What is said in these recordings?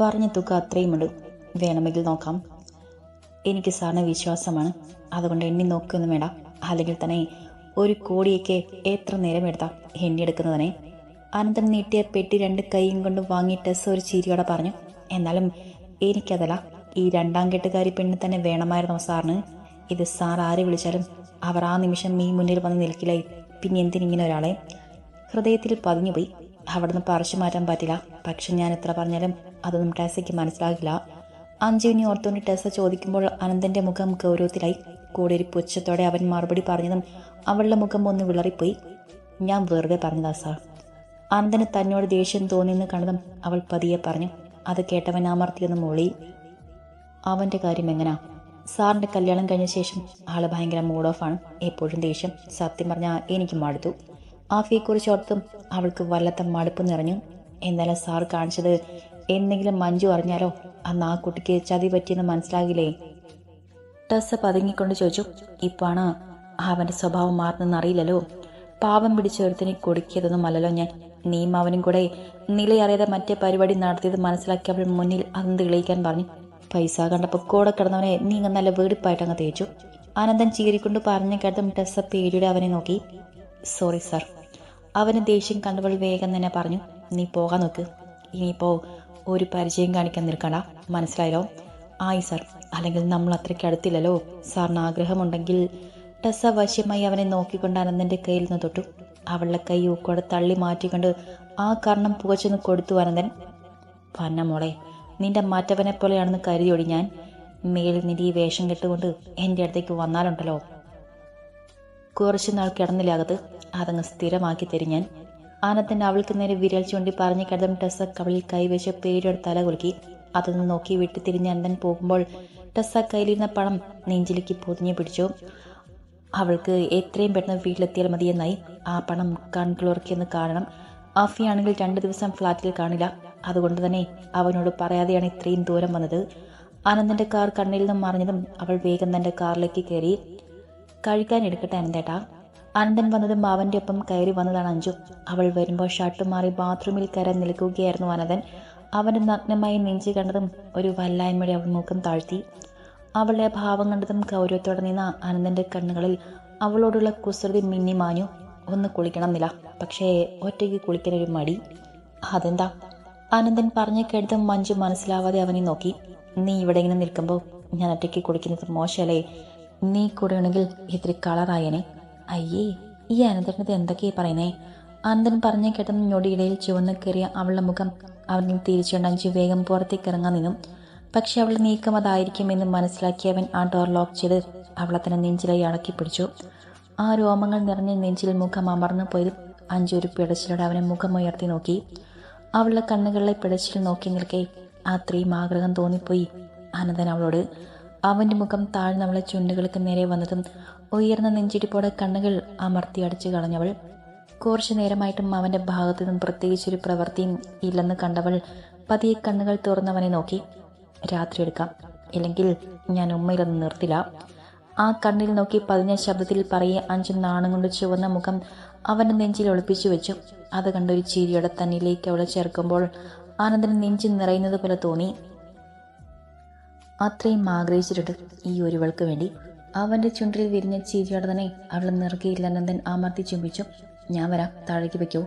പറഞ്ഞ തുക അത്രയുമുണ്ട് വേണമെങ്കിൽ നോക്കാം. എനിക്ക് സാറിന് വിശ്വാസമാണ്. അതുകൊണ്ട് എണ്ണി നോക്കൊന്നും വേണ്ട. അല്ലെങ്കിൽ തന്നെ ഒരു കോടിയൊക്കെ എത്ര നേരം എടുത്താ എണ്ണിയെടുക്കുന്നതിനെ അനന്തൻ നീട്ടിയ പെട്ടി രണ്ട് കൈയും കൊണ്ട് വാങ്ങി ടെസ് ഒരു ചിരിയോടെ പറഞ്ഞു എന്നാലും എനിക്കതല്ല. ഈ രണ്ടാം കെട്ടുകാരി പെണ്ണ് തന്നെ വേണമായിരുന്നു സാറിന്. ഇത് സാർ ആരെ വിളിച്ചാലും അവർ ആ നിമിഷം ഈ മുന്നിൽ വന്ന് നിൽക്കില്ല. പിന്നെ എന്തിനിങ്ങനെ ഒരാളെ? ഹൃദയത്തിൽ പതിഞ്ഞുപോയി. അവിടുന്ന് പറിച്ചു മാറ്റാൻ പറ്റില്ല. പക്ഷെ ഞാൻ എത്ര പറഞ്ഞാലും അതൊന്നും ടെസയ്ക്ക് മനസ്സിലാകില്ല. അഞ്ജുവിനെ ഓർത്തുകൊണ്ട് ടെസ ചോദിക്കുമ്പോൾ അനന്തന്റെ മുഖം ഗൗരവത്തിലായി. കൂടെ ഒരു പുച്ഛത്തോടെ അവൻ മറുപടി പറഞ്ഞതും അവളുടെ മുഖം ഒന്ന് വിളറിപ്പോയി. ഞാൻ വെറുതെ പറഞ്ഞതാ സാർ. അനന്തന് തന്നോട് ദേഷ്യം തോന്നിയെന്ന് കണ്ടതും അവൾ പതിയെ പറഞ്ഞു. അത് കേട്ടവൻ അമർത്തിയെന്ന് മൂളി അവന്റെ കാര്യം എങ്ങനാ? സാറിന്റെ കല്യാണം കഴിഞ്ഞ ശേഷം ആൾ ഭയങ്കര മൂഡ് ഓഫ് ആണ്. എപ്പോഴും ദേഷ്യം. സത്യം പറഞ്ഞാൽ എനിക്ക് മടുത്തു. ആഫിയെക്കുറിച്ച് ഓർത്തും അവൾക്ക് വല്ലത്ത മടുപ്പ് നിറഞ്ഞു. എന്നാലും സാർ കാണിച്ചത് എന്തെങ്കിലും മഞ്ജു അറിഞ്ഞാലോ? അന്ന് ആ കുട്ടിക്ക് ചതി പറ്റിയെന്ന് മനസ്സിലാകില്ലേ? ടെസ്സ പതുങ്ങിക്കൊണ്ട് ചോദിച്ചു ഇപ്പാണ് അവന്റെ സ്വഭാവം മാറുന്നെന്ന് അറിയില്ലല്ലോ? പാവം പിടിച്ചെടുത്തിനെ കൊടുക്കിയതൊന്നും അല്ലല്ലോ ഞാൻ. നീയും അവനും കൂടെ നിലയറിയാതെ മറ്റേ പരിപാടി നടത്തിയത് മനസ്സിലാക്കി അവൾ മുന്നിൽ അത് തെളിയിക്കാൻ പറഞ്ഞു? പൈസ കണ്ടപ്പോൾ കൂടെ കിടന്നവനെ നീ അങ്ങ് നല്ല വീടിപ്പായിട്ട് അങ്ങ് തേച്ചു. ആനന്ദൻ ചീരിക്കൊണ്ട് പറഞ്ഞു കേട്ടതും ടെസ്സ പേടിയുടെ അവനെ നോക്കി. Sorry sir. അവന് ദേഷ്യം കണ്ടവൾ വേഗം തന്നെ പറഞ്ഞു നീ പോകാൻ നോക്ക്. ഇനിയിപ്പോ ഒരു പരിചയം കാണിക്കാൻ നിൽക്കണ്ട. മനസ്സിലായല്ലോ? ആയി സാർ. അല്ലെങ്കിൽ നമ്മൾ അത്രയ്ക്ക് അടുത്തില്ലല്ലോ? സാറിന് ആഗ്രഹമുണ്ടെങ്കിൽ ടെസ്സ വശ്യമായി അവനെ നോക്കിക്കൊണ്ട് അനന്തന്റെ കയ്യിൽ നിന്ന് തൊട്ടു. അവളുടെ കൈ ഊക്കോടെ തള്ളി മാറ്റിക്കൊണ്ട് ആ കർണം പുകച്ചെന്ന് കൊടുത്തു അനന്തൻ. പന്ന മോളെ നിന്റെ മറ്റവനെ പോലെയാണെന്ന് കരുതിയോടി ഞാൻ. മേലിൽ നിന്റെ ഈ വേഷം കെട്ടുകൊണ്ട് എന്റെ അടുത്തേക്ക് വന്നാലുണ്ടല്ലോ? കുറച്ചു നാൾ കിടന്നില്ലാകത്ത് അതങ്ങ് സ്ഥിരമാക്കി തരും ഞാൻ. ആനന്ദൻ അവൾക്ക് നേരെ വിരൽ ചൂണ്ടി പറഞ്ഞു കിടന്നും ടെസ്സ കവളിൽ കൈവച്ച് പേടിയുടെ തല കുലുക്കി. അതൊന്ന് നോക്കി വിട്ടു തിരിഞ്ഞ് അനന്തൻ പോകുമ്പോൾ ടെസ്സ കയ്യിലിരുന്ന പണം നെഞ്ചിലേക്ക് പൊതിഞ്ഞു പിടിച്ചു. അവൾക്ക് എത്രയും പെട്ടെന്ന് വീട്ടിലെത്തിയാൽ മതിയെന്നായി ആ പണം കൺകുളിർക്കിയെന്ന് കാണണം ആഫിയാണെങ്കിൽ രണ്ടു ദിവസം ഫ്ലാറ്റിൽ കാണില്ല. അതുകൊണ്ട് തന്നെ അവനോട് പറയാതെയാണ് ഇത്രയും ദൂരം വന്നത്. ആനന്ദന്റെ കാർ കണ്ണിൽ നിന്നും മറിഞ്ഞതും അവൾ വേഗം തന്റെ കാറിലേക്ക് കയറി. കഴിക്കാൻ എടുക്കട്ടെ അനന്തേട്ടാ. അനന്തൻ വന്നതും അവന്റെ ഒപ്പം കയറി വന്നതാണ് അഞ്ജു. അവൾ വരുമ്പോൾ ഷർട്ട് മാറി ബാത്റൂമിൽ കയറാൻ നിൽക്കുകയായിരുന്നു അനന്തൻ. അവന്റെ നഗ്നമായി നെഞ്ചു കണ്ടതും ഒരു വല്ലായ്മയുടെ അവൾ മുഖം താഴ്ത്തി. അവളുടെ ഭാവം കണ്ടതും ഗൗരവത്തോടെ നിന്ന അനന്തന്റെ കണ്ണുകളിൽ അവളോടുള്ള കുസൃതി മിന്നി മാഞ്ഞു. ഒന്ന് കുളിക്കണമെന്നില്ല പക്ഷേ ഒറ്റയ്ക്ക് കുളിക്കാൻ ഒരു മടി. അതെന്താ? അനന്തൻ പറഞ്ഞു കേട്ടതും മഞ്ജു മനസ്സിലാവാതെ അവനെ നോക്കി. നീ ഇവിടെ ഇങ്ങനെ നിൽക്കുമ്പോൾ ഞാൻ ഒറ്റയ്ക്ക് കുളിക്കുന്നത് മോശമല്ലേ നീ കൂടെയാണെങ്കിൽ ഇത്തിരി കളറായനെ. അയ്യേ ഈ അനന്തരണത്തെ എന്തൊക്കെയാ പറയുന്നേ? അനന്തൻ പറഞ്ഞ കേട്ടെന്ന് ഞൊടിയിടയിൽ ചുവന്ന് കയറിയ അവളുടെ മുഖം അവനിൽ തിരിച്ചുകൊണ്ട് അഞ്ചു വേഗം പുറത്തേക്ക് ഇറങ്ങാൻ നിന്നും. പക്ഷെ അവളുടെ നീക്കം അതായിരിക്കുമെന്ന് മനസ്സിലാക്കി അവൻ ആ ഡോർ ലോക്ക് ചെയ്ത് അവളെ തന്നെ നെഞ്ചിലായി അടക്കി പിടിച്ചു. ആ രോമങ്ങൾ നിറഞ്ഞ നെഞ്ചിൽ മുഖം അമർന്നു പോയത് അഞ്ചു ഒരു പിടച്ചിലോടെ അവനെ മുഖം ഉയർത്തി നോക്കി. അവളുടെ കണ്ണുകളിലെ പിടച്ചിൽ നോക്കി നിൽക്കെ അത്രയും ആഗ്രഹം തോന്നിപ്പോയി അനന്തൻ അവളോട്. അവന്റെ മുഖം താഴ്ന്നവളെ ചുണ്ടുകൾക്ക് നേരെ വന്നതും ഉയർന്ന നെഞ്ചിടിപ്പോടെ കണ്ണുകൾ അമർത്തി അടിച്ചു കളഞ്ഞവൾ കുറച്ചു നേരമായിട്ടും അവന്റെ ഭാഗത്തു നിന്നും പ്രത്യേകിച്ചൊരു പ്രവൃത്തിയും ഇല്ലെന്ന് കണ്ടവൾ പതിയെ കണ്ണുകൾ തുറന്നവനെ നോക്കി രാത്രി എടുക്കാം. ഇല്ലെങ്കിൽ ഞാൻ ഉമ്മയിലൊന്നും നിർത്തില്ല. ആ കണ്ണിൽ നോക്കി പതിഞ്ഞ ശബ്ദത്തിൽ പറയെ അഞ്ചു നാണം കൊണ്ട് ചുവന്ന മുഖം അവന്റെ നെഞ്ചിൽ ഒളിപ്പിച്ചു വെച്ചു. അത് കണ്ടൊരു ചിരിയുടെ തന്നിലേക്ക് അവളെ ചേർക്കുമ്പോൾ ആനന്ദന് നെഞ്ചി നിറയുന്നത് പോലെ തോന്നി. അത്രയും ആഗ്രഹിച്ചിട്ടുണ്ട് ഈ ഒരുവൾക്ക് വേണ്ടി. അവന്റെ ചുണ്ടിൽ വിരിഞ്ഞ ചിരിയോടെ അവൾ നിറകിയിൽ നന്ദൻ അമർത്തി ചുംബിച്ചു. ഞാൻ വരാം. താഴേക്ക് വെക്കൂ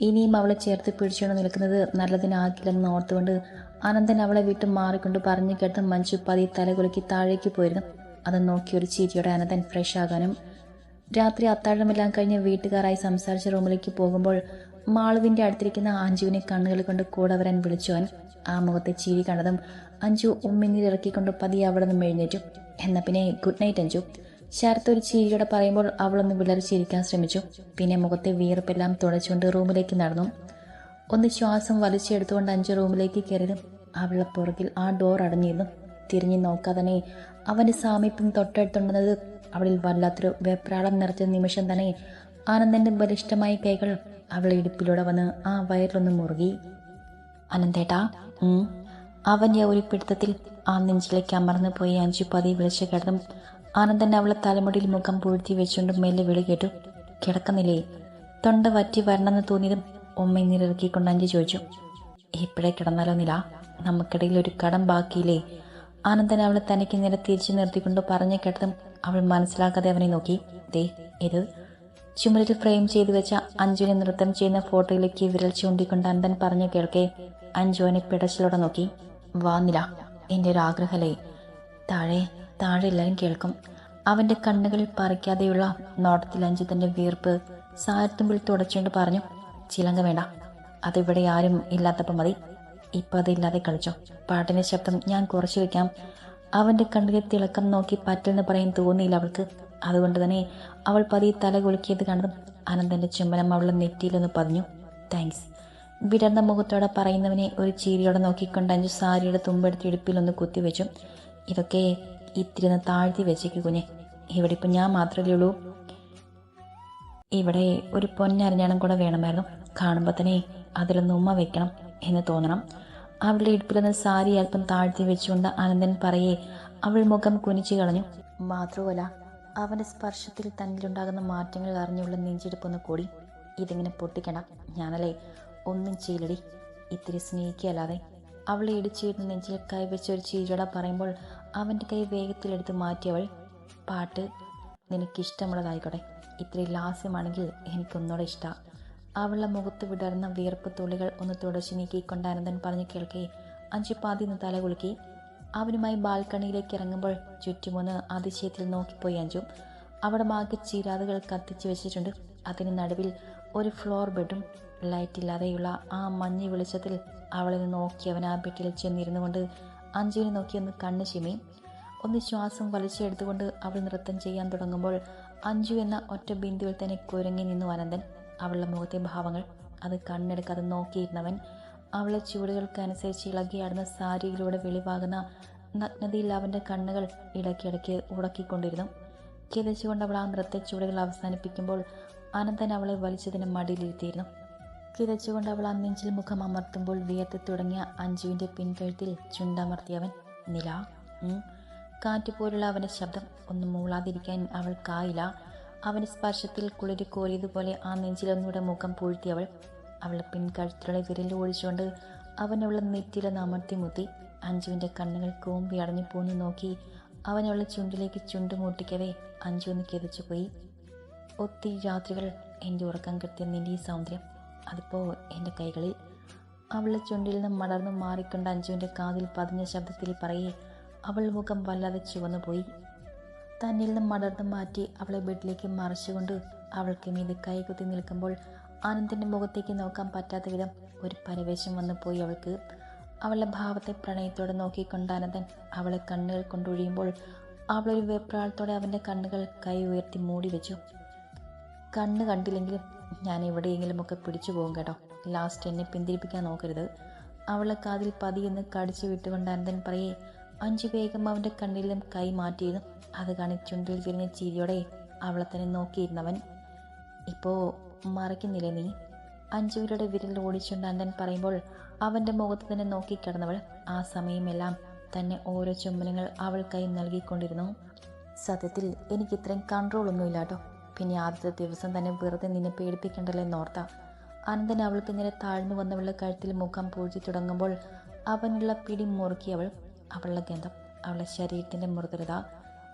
ഇനിയും അവളെ ചേർത്ത് പിടിച്ചുകൊണ്ട് നിൽക്കുന്നത് നല്ലതിനാകില്ലെന്ന് ഓർത്തുകൊണ്ട് അനന്തൻ അവളെ വിട്ട് മാറിക്കൊണ്ട് പറഞ്ഞു കേട്ട് മഞ്ജു പതി തലകുലുക്കി താഴേക്ക് പോയിരുന്നു. അത് നോക്കി ഒരു ചിരിയോടെ അനന്തൻ ഫ്രഷ് ആകാനും രാത്രി അത്താഴമെല്ലാം കഴിഞ്ഞ് വീട്ടുകാരായി സംസാരിച്ച റൂമിലേക്ക് പോകുമ്പോൾ മാളുവിന്റെ അടുത്തിരിക്കുന്ന അഞ്ജുവിനെ കണ്ണുകൾ കൊണ്ട് കൂടെ വരാൻ വിളിച്ചുവൻ ആ മുഖത്തെ ചിരി കണ്ടതും അഞ്ജു ഉമ്മിനീർ ഇറക്കിക്കൊണ്ട് പതിയെ അവിടെ നിന്ന് എഴുന്നേറ്റു. എന്നാ പിന്നെ ഗുഡ് നൈറ്റ് അഞ്ചു ശരത്ത് ഒരു ചിരിയോടെ പറയുമ്പോൾ അവളൊന്ന് വിളറി ചിരിക്കാൻ ശ്രമിച്ചു. പിന്നെ മുഖത്തെ വിയർപ്പെല്ലാം തുടച്ചുകൊണ്ട് റൂമിലേക്ക് നടന്നു. ഒന്ന് ശ്വാസം വലിച്ചെടുത്തുകൊണ്ട് അഞ്ച് റൂമിലേക്ക് കയറിയതും അവളുടെ പുറകിൽ ആ ഡോർ അടഞ്ഞിരുന്നു. തിരിഞ്ഞു നോക്കാതെ തന്നെ അവന്റെ സാമീപ്യം തൊട്ടടുത്തുണ്ടെന്നത് അവളിൽ വല്ലാത്തൊരു വെപ്രാളം നിറച്ച നിമിഷം തന്നെ ആനന്ദന്റെ ബലിഷ്ഠമായ കൈകൾ അവളെ ഇടുപ്പിലൂടെ വന്ന് ആ വയറിലൊന്ന് മുറുകി. അനന്തേട്ടാ ഉം. അവന്റെ ഒരു പിടുത്തത്തിൽ ആ നെഞ്ചിലേക്ക് അമർന്നു പോയി അഞ്ചു പതി വിളിച്ചു കിടന്നും ആനന്ദൻ അവളെ തലമുടിയിൽ മുഖം പൂഴ്ത്തി വെച്ചുകൊണ്ട് മേലെ വിളി കേട്ടു. കിടക്കുന്നില്ലേ? തൊണ്ട വറ്റി വരണമെന്ന് തോന്നിയതും ഉമ്മ നിരക്കിക്കൊണ്ട് അഞ്ചു ചോദിച്ചു. ഇപ്പോഴേ കിടന്നാലോ നില? നമുക്കിടയിൽ ഒരു കടം ബാക്കിയില്ലേ? ആനന്ദൻ അവളെ തനിക്ക് നേരെ തിരിച്ചു നിർത്തിക്കൊണ്ട് പറഞ്ഞു കേട്ടതും അവൾ മനസ്സിലാക്കാതെ അവനെ നോക്കി. ദേ ഇത് ചുമരിൽ ഫ്രെയിം ചെയ്തു വെച്ച അഞ്ജുവിനെ നൃത്തം ചെയ്യുന്ന ഫോട്ടോയിലേക്ക് വിരൽ ചൂണ്ടിക്കൊണ്ട് അനന്തൻ പറഞ്ഞു കേൾക്കെ. അഞ്ജു അവനെ പിടച്ചിലോടെ നോക്കി. വാന്നില്ല എന്റെ ഒരു ആഗ്രഹലേ. താഴെ താഴെ എല്ലാവരും കേൾക്കും. അവന്റെ കണ്ണുകളിൽ പറിക്കാതെയുള്ള നോട്ടത്തിൽ അഞ്ചു വീർപ്പ് സാരത്തുമ്പിൽ തുടച്ചുകൊണ്ട് പറഞ്ഞു ചിലങ്ക വേണ്ട. അതിവിടെ ആരും ഇല്ലാത്തപ്പോൾ മതി. ഇപ്പം അതില്ലാതെ കളിച്ചോ. പാട്ടിന്റെ ശബ്ദം ഞാൻ കുറച്ചു വെക്കാം. അവന്റെ കണ്ണിലെ തിളക്കം നോക്കി പറ്റില്ലെന്ന് പറയാൻ തോന്നിയില്ല അവൾക്ക്. അതുകൊണ്ട് തന്നെ അവൾ പതിയെ തല കുലുക്കിയത് കണ്ടതും അനന്തന്റെ ചുംബനം അവളുടെ നെറ്റിയിലൊന്ന് പതിഞ്ഞു. താങ്ക്സ് വിടർന്ന മുഖത്തോടെ പറയുന്നവനെ ഒരു ചീരിയോടെ നോക്കിക്കൊണ്ട് അഞ്ചു സാരിയുടെ തുമ്പെടുത്ത് ഇടുപ്പിലൊന്ന് കുത്തിവെച്ചു. ഇതൊക്കെ ഇത്തിരി ഒന്ന് താഴ്ത്തി വെച്ചേക്ക് കുഞ്ഞെ. ഇവിടെ ഇപ്പം ഞാൻ മാത്രമല്ലേ ഉള്ളൂ. ഇവിടെ ഒരു പൊന്നരഞ്ഞാണം കൂടെ വേണമായിരുന്നു. കാണുമ്പോൾ തന്നെ അതിലൊന്ന് ഉമ്മ വെക്കണം എന്ന് തോന്നണം. അവളുടെ ഇടുപ്പിലൊന്ന് സാരി അല്പം താഴ്ത്തി വെച്ചുകൊണ്ട് അനന്തൻ പറയേ അവൾ മുഖം കുനിച്ചു കളഞ്ഞു. മാത്രമല്ല അവന്റെ സ്പർശത്തിൽ തന്നിലുണ്ടാകുന്ന മാറ്റങ്ങൾ അറിഞ്ഞുള്ള നെഞ്ചെടുപ്പൊന്ന് കൂടി. ഇതിങ്ങനെ പൊട്ടിക്കണം. ഞാനല്ലേ ഒന്നും ചെയ്യില്ലടി. ഇത്തിരി സ്നേഹിക്കുകയല്ലാതെ അവളെ ഇടിച്ചിരുന്ന് നെഞ്ചിൽ കൈവച്ച് ഒരു ചീരട പറയുമ്പോൾ അവന്റെ കൈ വേഗത്തിലെടുത്ത് മാറ്റിയവൾ പാട്ട് നിനക്കിഷ്ടമുള്ളതായിക്കോട്ടെ. ഇത്തിരി ലാസ്യമാണെങ്കിൽ എനിക്കൊന്നുകൂടെ ഇഷ്ടമാണ് അവളുടെ മുഖത്ത് വിടർന്ന വിയർപ്പ് തുള്ളികൾ ഒന്ന് തുടച്ചു നീക്കിക്കൊണ്ട് അനന്തൻ പറഞ്ഞു കേൾക്കെ. അഞ്ചു പാതി നിന്ന് തല കുലുക്കി. അവനുമായി ബാൽക്കണിയിലേക്ക് ഇറങ്ങുമ്പോൾ ചുറ്റുമൊന്ന് അതിശയത്തിൽ നോക്കിപ്പോയി അഞ്ചു. അവിടെ മാക്കി ചീരാതുകൾ കത്തിച്ചു വെച്ചിട്ടുണ്ട്. അതിന് നടുവിൽ ഒരു ഫ്ലോർ ബെഡും ലൈറ്റില്ലാതെയുള്ള ആ മഞ്ഞ് വെളിച്ചത്തിൽ അവളെ നോക്കി അവൻ ആ ബെഡിൽ ചെന്നിരുന്നു കൊണ്ട് അഞ്ജുവിനെ നോക്കി ഒന്ന് കണ്ണ് ചിമി. ഒന്ന് ശ്വാസം വലിച്ചെടുത്തുകൊണ്ട് അവൾ നൃത്തം ചെയ്യാൻ തുടങ്ങുമ്പോൾ അഞ്ജു എന്ന ഒറ്റ ബിന്ദുവിൽ തന്നെ കുരങ്ങി നിന്നു അനന്തൻ. അവളുടെ മുഖത്തെ ഭാവങ്ങൾ അത് കണ്ണെടുക്കാതെ നോക്കിയിരുന്നവൻ അവളെ ചുവടുകൾക്കനുസരിച്ച് ഇളകിയാടുന്ന സാരിയിലൂടെ വെളിവാകുന്ന നഗ്നതയിൽ അവന്റെ കണ്ണുകൾ ഇടയ്ക്കിടയ്ക്ക് ഉടക്കിക്കൊണ്ടിരുന്നു. കിതച്ചുകൊണ്ട് അവൾ ആ നൃത്ത ചുവടുകൾ അവസാനിപ്പിക്കുമ്പോൾ അനന്തൻ അവളെ വലിച്ചതിന് മടിയിലിരുത്തിയിരുന്നു. കിതച്ചുകൊണ്ട് അവൾ ആ മുഖം അമർത്തുമ്പോൾ വിയർത്ത് തുടങ്ങിയ അഞ്ജുവിന്റെ പിൻകഴുത്തിൽ ചുണ്ടമർത്തിയവൻ നില ഉം. കാറ്റ് പോലുള്ള അവന്റെ ശബ്ദം ഒന്നും മൂളാതിരിക്കാൻ അവൾക്കായില്ല അവന്റെ സ്പർശത്തിൽ കുളിരി കോരിയതുപോലെ ആ നെഞ്ചിലൊന്നുകൂടെ മുഖം പൂഴ്ത്തിയവൾ അവൾ പിൻകഴുത്തിലുള്ള വിരൽ ഒഴിച്ചുകൊണ്ട് അവനവളെ നെറ്റിയിലൊന്ന് അമർത്തി മുത്തി അഞ്ജുവിന്റെ കണ്ണുകൾ കൂമ്പി അടഞ്ഞു പോന്നു നോക്കി അവനവളെ ചുണ്ടിലേക്ക് ചുണ്ടുമൂട്ടിക്കവേ അഞ്ജു ഒന്ന് കിതച്ചു പോയി ഒത്തിരി രാത്രികൾ എന്റെ ഉറക്കം കൃത്യം നിന്റെ ഈ സൗന്ദര്യം. അതിപ്പോൾ എന്റെ കൈകളിൽ അവളെ ചുണ്ടിൽ നിന്ന് മടർന്നു മാറിക്കൊണ്ട് അഞ്ജുവിന്റെ കാതിൽ പതിഞ്ഞ ശബ്ദത്തിൽ പറയേ അവൾ മുഖം വല്ലാതെ ചുവന്നു പോയി. തന്നിൽ നിന്ന് മടർന്നു മാറ്റി അവളെ ബെഡിലേക്ക് മറിച്ചുകൊണ്ട് അവൾക്ക് മീത് കൈകുത്തി നിൽക്കുമ്പോൾ ആനന്ദിന്റെ മുഖത്തേക്ക് നോക്കാൻ പറ്റാത്ത വിധം ഒരു പരവേശം വന്നു പോയി അവൾക്ക്. അവളുടെ ഭാവത്തെ പ്രണയത്തോടെ നോക്കിക്കൊണ്ട് ആനന്ദൻ അവളെ കണ്ണുകൾ കൊണ്ടൊഴിയുമ്പോൾ അവളൊരു വെപ്രാളത്തോടെ അവന്റെ കണ്ണുകൾ കൈ ഉയർത്തി മൂടി വെച്ചു. കണ്ണ് കണ്ടില്ലെങ്കിൽ ഞാൻ എവിടെയെങ്കിലും ഒക്കെ പിടിച്ചു പോകും കേട്ടോ. ലാസ്റ്റ് എന്നെ പിന്തിരിപ്പിക്കാൻ നോക്കരുത്. അവളെ കാതിൽ പതിയെന്ന് കടിച്ചു വിട്ടുകൊണ്ട് അനന്തൻ പറയേ അഞ്ചു വേഗം അവന്റെ കണ്ണിലും കൈ മാറ്റിയിരുന്നു അത് കാണി ചുണ്ടിൽ തിരിഞ്ഞ ചിരിയോടെ അവളെ തന്നെ നോക്കിയിരുന്നവൻ. ഇപ്പോൾ മറയ്ക്കുന്നില്ലേ നീ? അഞ്ചുവിരുടെ വിരൽ ഓടിച്ചുകൊണ്ട് അനന്തൻ പറയുമ്പോൾ അവന്റെ മുഖത്ത് തന്നെ നോക്കിക്കിടന്നവൾ ആ സമയമെല്ലാം തന്നെ ഓരോ ചുംബനങ്ങൾ അവൾക്കായി നൽകിക്കൊണ്ടിരുന്നു. സത്യത്തിൽ എനിക്കിത്രയും കൺട്രോളൊന്നുമില്ല കേട്ടോ. പിന്നെ ആദ്യത്തെ ദിവസം തന്നെ വെറുതെ നിന്നെ പേടിപ്പിക്കണ്ടല്ലോ എന്നോർത്ത അനന്തൻ അവൾക്ക് ഇങ്ങനെ താഴ്ന്നു വന്നവളുടെ കഴുത്തിൽ മുഖം പൂഴ്ത്തി തുടങ്ങുമ്പോൾ അവനുള്ള പിടി മുറുക്കിയവൾ അവളുടെ ഗന്ധം അവളുടെ ശരീരത്തിന്റെ മൃദുലത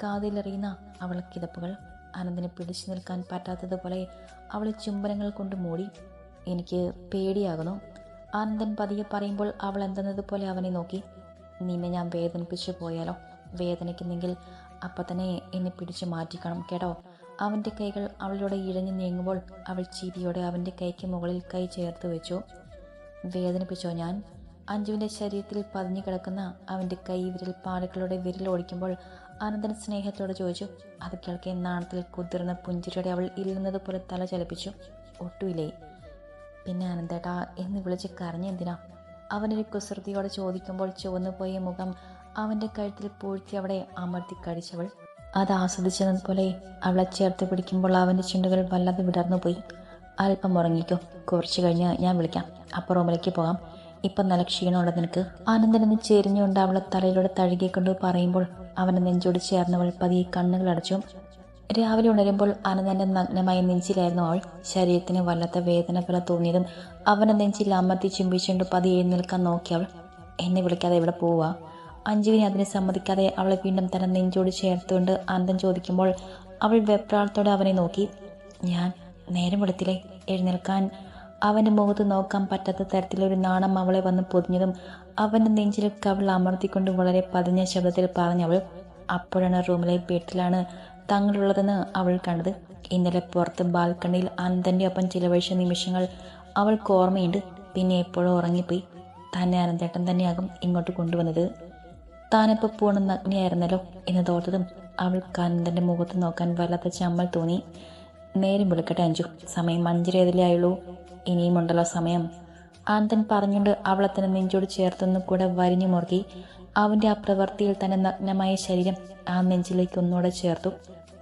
കാതിലെറിയുന്ന അവളെ കിതപ്പുകൾ. അനന്തിന് പിടിച്ചു നിൽക്കാൻ പറ്റാത്തതുപോലെ അവളെ ചുംബനങ്ങൾ കൊണ്ട് മൂടി. എനിക്ക് പേടിയാകുന്നു. ആനന്ദൻ പതിയെ പറയുമ്പോൾ അവൾ എന്തെന്നതുപോലെ അവനെ നോക്കി. നിന്നെ ഞാൻ വേദനിപ്പിച്ചു പോയാലോ? വേദനിക്കുന്നെങ്കിൽ അപ്പം തന്നെ എന്നെ പിടിച്ചു മാറ്റിക്കണം കേട്ടോ. അവന്റെ കൈകൾ അവളുടെ ഇഴഞ്ഞു നീങ്ങുമ്പോൾ അവൾ ചിരിയോടെ അവന്റെ കൈക്ക് മുകളിൽ കൈ ചേർത്ത് വെച്ചു. വേദനിപ്പിച്ചോ ഞാൻ? അഞ്ജുവിന്റെ ശരീരത്തിൽ പതിഞ്ഞു കിടക്കുന്ന അവന്റെ കൈ വിരൽ പാടുകളുടെ വിരൽ ഓടിക്കുമ്പോൾ അനന്തൻ സ്നേഹത്തോടെ ചോദിച്ചു അത് കേൾക്കെ നാണത്തിൽ കുതിർന്ന പുഞ്ചിരിയോടെ അവൾ ഇല്ലുന്നത് പോലെ തല ചലിപ്പിച്ചു. ഒട്ടുമില്ലേ? പിന്നെ അനന്തേട്ടാ എന്ന് വിളിച്ച് കരഞ്ഞെന്തിനാ അവനൊരു കുസൃതിയോടെ ചോദിക്കുമ്പോൾ ചുവന്നുപോയ മുഖം അവന്റെ കഴുത്തിൽ പൂഴ്ത്തി അവിടെ അമർത്തി കടിച്ചവൾ അത് ആസ്വദിച്ചതുപോലെ അവളെ ചേർത്ത് പിടിക്കുമ്പോൾ അവന്റെ ചുണ്ടുകൾ വല്ലാതെ വിടർന്നു പോയി അല്പം ഉറങ്ങിക്കോ. കുറച്ച് കഴിഞ്ഞ് ഞാൻ വിളിക്കാം. അപ്പോൾ റൂമിലേക്ക് പോകാം. ഇപ്പം നല്ല ക്ഷീണമുള്ള നിനക്ക്. ആനന്ദനെന്ന് ചെരിഞ്ഞുകൊണ്ട് അവളെ തലയിലൂടെ തഴുകിക്കൊണ്ട് പറയുമ്പോൾ അവനെ നെഞ്ചോട് ചേർന്നവൾ പതിയെ കണ്ണുകൾ അടച്ചു. രാവിലെ ഉണരുമ്പോൾ ആനന്ദന്റെ നഗ്നമായ നെഞ്ചിലായിരുന്നു അവൾ. ശരീരത്തിന് വല്ലാത്ത വേദന പോലെ തോന്നിയതും അവനെ നെഞ്ചിൽ അമർത്തി ചുംബിച്ചുകൊണ്ട് പതിയെ നിൽക്കാൻ നോക്കിയവൾ എന്നെ വിളിക്കാതെ ഇവിടെ പോവുക? അഞ്ജുവിനെ അതിനെ സമ്മതിക്കാതെ അവളെ വീണ്ടും തന്നെ നെഞ്ചോട് ചേർത്തുകൊണ്ട് അന്തം ചോദിക്കുമ്പോൾ അവൾ വെപ്രാളത്തോടെ അവനെ നോക്കി. ഞാൻ നേരം വെളുത്തില്ലേ? എഴുന്നേൽക്കാൻ. അവന്റെ മുഖത്ത് നോക്കാൻ പറ്റാത്ത തരത്തിലൊരു നാണം അവളെ വന്ന് പൊതിഞ്ഞതും അവന്റെ നെഞ്ചിൽ കവൾ അമർത്തിക്കൊണ്ട് വളരെ പതിഞ്ഞ ശബ്ദത്തിൽ പറഞ്ഞവൾ അപ്പോഴാണ് റൂമിലെ വീട്ടിലാണ് തങ്ങളുള്ളതെന്ന് അവൾ കണ്ടത്. ഇന്നലെ പുറത്ത് ബാൽക്കണിയിൽ അനന്തന്റെ ഒപ്പം ചിലവഴിച്ച നിമിഷങ്ങൾ അവൾക്ക് ഓർമ്മയുണ്ട്. പിന്നെ എപ്പോഴും ഉറങ്ങിപ്പോയി. തന്നെ അനന്തേട്ടൻ തന്നെയാകും ഇങ്ങോട്ട് കൊണ്ടുവന്നത്. താനിപ്പോൾ പൂർണ നഗ്നിയായിരുന്നല്ലോ എന്ന് തോർത്തതും അവൾ കാനന്ദന്റെ മുഖത്ത് നോക്കാൻ വല്ലാത്ത ചമ്മൽ തോന്നി. നേരം വിളിക്കട്ടെ അഞ്ചു സമയം അഞ്ചരയതിലേ ആയുള്ളൂ. ഇനിയുമുണ്ടല്ലോ സമയം. ആനന്ദൻ പറഞ്ഞുകൊണ്ട് അവളെ തന്നെ നെഞ്ചോട് ചേർത്തൊന്നും കൂടെ വരിഞ്ഞു മുറുകി. അവന്റെ ആ തന്നെ നഗ്നമായ ശരീരം ആ നെഞ്ചിലേക്ക് ഒന്നുകൂടെ ചേർത്തു.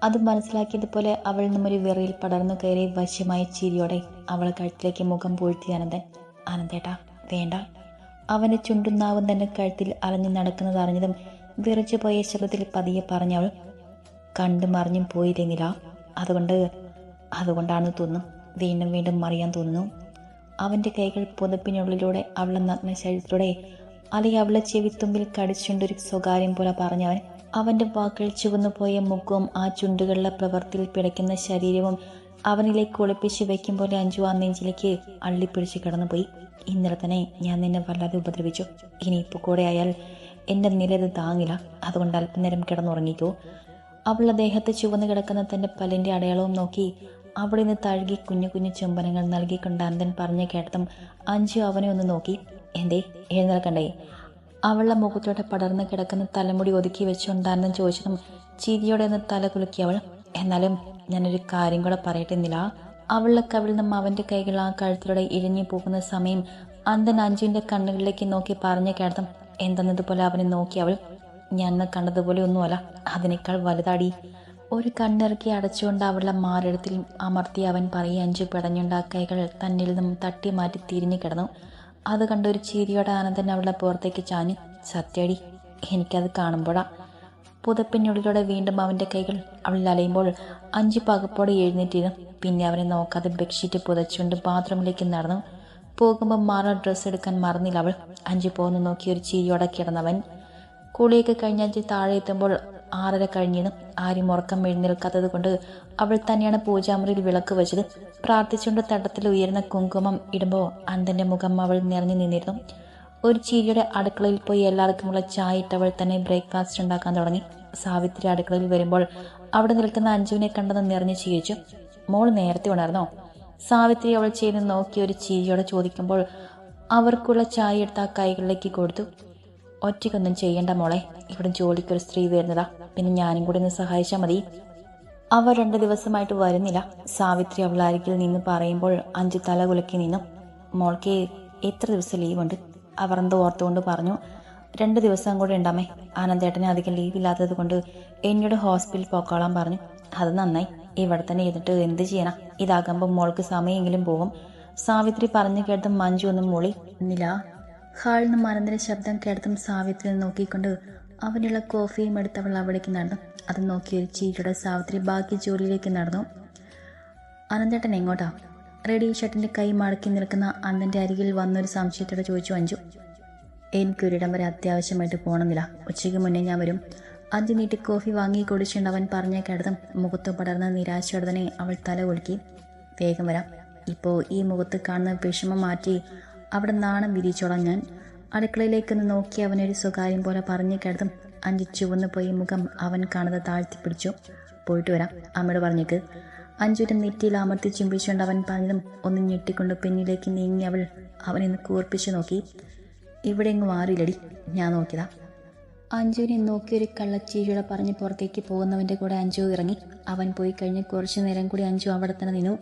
അത് മനസ്സിലാക്കിയതുപോലെ അവൾ നിന്നൊരു വിറയിൽ പടർന്നു കയറി വശ്യമായ ചിരിയോടെ അവളെ കഴുത്തിലേക്ക് മുഖം പൂഴ്ത്തി ആനന്ദൻ. ആനന്ദേട്ടാ വേണ്ട. അവന്റെ ചുണ്ടുന്നാവും തന്നെ കഴുത്തിൽ അലഞ്ഞു നടക്കുന്നത് അറിഞ്ഞതും വിറച്ചു പോയ ശബ്ദത്തിൽ പതിയെ പറഞ്ഞവൾ കണ്ടു മറിഞ്ഞും പോയിരുന്നില്ല അതുകൊണ്ട് അതുകൊണ്ടാണ് തോന്നും വീണ്ടും വീണ്ടും മറിയാൻ തോന്നുന്നു. അവന്റെ കൈകൾ പുതപ്പിനുള്ളിലൂടെ അവളെ നഗ്ന ശരീരത്തിലൂടെ അല്ലെങ്കിൽ അവളെ ചെവിത്തുമ്പിൽ കടിച്ചുകൊണ്ടൊരു സ്വകാര്യം പോലെ പറഞ്ഞവൻ അവന്റെ വാക്കുകൾ ചുവന്നു പോയ മുഖവും ആ ചുണ്ടുകളിലെ പ്രവൃത്തിയിൽ പിടയ്ക്കുന്ന ശരീരവും അവനിലേക്ക് ഒളിപ്പിച്ച് വെക്കും പോലെ അഞ്ചു ആ നെഞ്ചിലേക്ക് അള്ളിപ്പിടിച്ച് കടന്നുപോയി. ഇന്നലെ തന്നെ ഞാൻ നിന്നെ വല്ലാതെ ഉപദ്രവിച്ചു. ഇനി ഇപ്പോൾ കൂടെ ആയാൽ എന്റെ നില ഇത് താങ്ങില്ല. അതുകൊണ്ട് അല്പനേരം കിടന്നുറങ്ങിക്കോ. അവൾ അദ്ദേഹത്തെ ചുവന്ന് കിടക്കുന്ന തന്റെ പല്ലിന്റെ അടയാളവും നോക്കി അവിടെ നിന്ന് തഴുകി കുഞ്ഞു കുഞ്ഞു ചുംബനങ്ങൾ നൽകിക്കൊണ്ട് അന്തൻ പറഞ്ഞു കേട്ടതും അഞ്ചു അവനെ ഒന്ന് നോക്കി. എന്തേ? എഴുന്നേൽക്കണ്ടേ? അവളുടെ മുഖത്തോടെ പടർന്ന് കിടക്കുന്ന തലമുടി ഒതുക്കി വെച്ചുകൊണ്ട് അന്നൻ ചോദിച്ചതും ചിരിയോടെ ഒന്ന് തല കുലുക്കി അവൾ എന്നാലും ഞാനൊരു കാര്യം കൂടെ പറയട്ടെന്നില്ല അവളുടെ നിന്നും അവന്റെ കൈകൾ ആ കഴുത്തിലൂടെ ഇഴഞ്ഞു പോകുന്ന സമയം അന്തൻ അഞ്ജുവിന്റെ കണ്ണുകളിലേക്ക് നോക്കി പറഞ്ഞ കേട്ടതും എന്തെന്നതുപോലെ അവനെ നോക്കി അവൾ? ഞാൻ കണ്ടതുപോലെ ഒന്നുമല്ല. അതിനേക്കാൾ വലുതാടി. ഒരു കണ്ണിറക്കി അടച്ചുകൊണ്ട് അവളുടെ മാറിടത്തിൽ അമർത്തി അവൻ പറയും അഞ്ചു പിടഞ്ഞുകൊണ്ട് ആ കൈകൾ തന്നിൽ നിന്നും തട്ടി മാറ്റി തിരിഞ്ഞു കിടന്നു. അത് കണ്ട ഒരു ചിരിയോടെ ആനന്ദൻ അവളുടെ പുറത്തേക്ക് ചാഞ്ഞു സത്യടി എനിക്കത് കാണുമ്പോഴാ. പുതപ്പിനുള്ളിലൂടെ വീണ്ടും അവന്റെ കൈകൾ അവളിൽ അലയുമ്പോൾ അഞ്ചു പകപ്പോടെ എഴുന്നേറ്റിരുന്നു. പിന്നെ അവനെ നോക്കാതെ ബെഡ്ഷീറ്റ് പുതച്ചുകൊണ്ട് ബാത്റൂമിലേക്ക് നടന്നു. പോകുമ്പോൾ മാറ ഡ്രസ്സ് എടുക്കാൻ മറന്നില്ല അവൾ. അഞ്ചു പോകുന്നു നോക്കി ഒരു ചിരിയോടെ കിടന്നവൻ. കുളിയൊക്കെ കഴിഞ്ഞ് അഞ്ച് താഴെ എത്തുമ്പോൾ ആറര കഴിഞ്ഞിരുന്നു. ആരും ഉറക്കം എഴുന്നേൽക്കാത്തത് കൊണ്ട് അവൾ തന്നെയാണ് പൂജാമുറിയിൽ വിളക്ക് വെച്ചത്. പ്രാർത്ഥിച്ചുകൊണ്ട് തട്ടത്തിൽ ഉയർന്ന കുങ്കുമം ഇടുമ്പോൾ അന്തന്റെ മുഖം അവൾ നിറഞ്ഞു നിന്നിരുന്നു. ഒരു ചിരിയുടെ അടുക്കളയിൽ പോയി എല്ലാവർക്കുമുള്ള ചായ ഇട്ടവൾ തന്നെ ബ്രേക്ക്ഫാസ്റ്റ് ഉണ്ടാക്കാൻ തുടങ്ങി. സാവിത്രി അടുക്കളയിൽ വരുമ്പോൾ അവിടെ നിൽക്കുന്ന അഞ്ജുവിനെ കണ്ടെന്ന് നിറഞ്ഞു ചിരിച്ചു. മോൾ നേരത്തെ ഉണർന്നോ? സാവിത്രി അവൾ ചെയ്ത് നോക്കി ഒരു ചിരിയോടെ ചോദിക്കുമ്പോൾ അവർക്കുള്ള ചായ എടുത്ത ആ കൈകളിലേക്ക് കൊടുത്തു. ഒറ്റയ്ക്കൊന്നും ചെയ്യണ്ട മോളെ. ഇവിടെ ജോലിക്കൊരു സ്ത്രീ വരുന്നതാ. പിന്നെ ഞാനും കൂടി ഒന്ന് സഹായിച്ചാൽ മതി. അവർ രണ്ട് ദിവസമായിട്ട് വരുന്നില്ല. സാവിത്രി അവൾ അരികിൽ നിന്ന് പറയുമ്പോൾ അഞ്ച് തല കുലക്കി നിന്നു. മോൾക്ക് എത്ര ദിവസം ലീവുണ്ട്? അവർ എന്തോ ഓർത്തുകൊണ്ട് പറഞ്ഞു. രണ്ട് ദിവസം കൂടെ ഉണ്ടാമേ ആനന്ദേട്ടനെ അധികം ലീവ് ഇല്ലാത്തത് കൊണ്ട് എന്നോട് ഹോസ്പിറ്റലിൽ പോക്കോളാൻ പറഞ്ഞു. അത് നന്നായി. ഇവിടെ തന്നെ ഇരുന്നിട്ട് എന്ത് ചെയ്യണം? ഇതാകുമ്പോൾ മോൾക്ക് സമയമെങ്കിലും പോകും. സാവിത്രി പറഞ്ഞു കേട്ടും മഞ്ജു ഒന്നും മൂളി. നില ഹാളിൽ നിന്ന് ശബ്ദം കേട്ടതും സാവിത്രി നോക്കിക്കൊണ്ട് അവനുള്ള കോഫിയും എടുത്ത് അവൾ അവിടേക്ക് നടന്നു. അത് നോക്കി ഒരു ചീറ്റയുടെ സാവിത്രി ബാക്കി ജോലിയിലേക്ക് നടന്നു. അനന്തേട്ടൻ എങ്ങോട്ടാ? റെഡി ഷർട്ടിന്റെ കൈ മടക്കി നിൽക്കുന്ന അന്നന്റെ അരികിൽ വന്നൊരു സംശയത്തോടെ ചോദിച്ചു അഞ്ചു എനിക്കൊരിടം വരെ അത്യാവശ്യമായിട്ട് പോകണമെന്നില്ല ഉച്ചയ്ക്ക് മുന്നേ ഞാൻ വരും. അഞ്ചു നീട്ടി കോഫി വാങ്ങി കുടിച്ചുകൊണ്ട് അവൻ പറഞ്ഞ കിടതും മുഖത്ത് പടർന്ന നിരാശയോടെ തന്നെ അവൾ തല കുലുക്കി. വേഗം വരാം. ഇപ്പോൾ ഈ മുഖത്ത് കാണുന്ന വിഷമം മാറ്റി അവിടെ നാണം വിരിച്ചോളാം ഞാൻ. അടുക്കളയിലേക്കൊന്ന് നോക്കി അവനൊരു സ്വകാര്യം പോലെ പറഞ്ഞു കിടതും അഞ്ച് ചുവന്നു പോയി മുഖം അവൻ കാണാതെ താഴ്ത്തി പിടിച്ചു പോയിട്ട് വരാം. അമ്മയോട് പറഞ്ഞേക്ക്. അഞ്ചുരം നെറ്റിയിൽ അമർത്തി ചുംബിച്ചുകൊണ്ട് അവൻ പറഞ്ഞതും ഒന്ന് ഞെട്ടിക്കൊണ്ട് പിന്നിലേക്ക് നീങ്ങി അവൾ അവനെ കൂർപ്പിച്ചു നോക്കി. ഇവിടെ എങ്ങും മാറിയില്ലടി. ഞാൻ നോക്കിയതാ. അഞ്ജുവിനെ നോക്കി ഒരു കള്ളച്ചീഴ പറഞ്ഞ് പുറത്തേക്ക് പോകുന്നവന്റെ കൂടെ അഞ്ജു ഇറങ്ങി. അവൻ പോയി കഴിഞ്ഞ് കുറച്ചു നേരം കൂടി അഞ്ജു അവിടെ തന്നെ നിന്നു.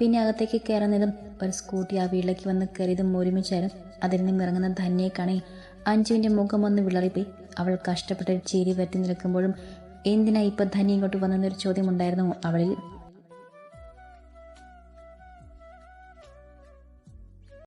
പിന്നെ അകത്തേക്ക് കയറുന്നതും ഒരു സ്കൂട്ടി ആ വീട്ടിലേക്ക് വന്ന് കയറിയതും ഒരുമിച്ചായിരുന്നു. അതിൽ നിന്നും ഇറങ്ങുന്ന ധന്യെ കാണേ അഞ്ജുവിന്റെ മുഖം ഒന്ന് വിളറിപ്പോയി. അവൾ കഷ്ടപ്പെട്ട് ചിരി വരുത്തി നിൽക്കുമ്പോഴും എന്തിനാ ഇപ്പം ധന്യ ഇങ്ങോട്ട് വന്നെന്നൊരു ചോദ്യം ഉണ്ടായിരുന്നു അവളിൽ?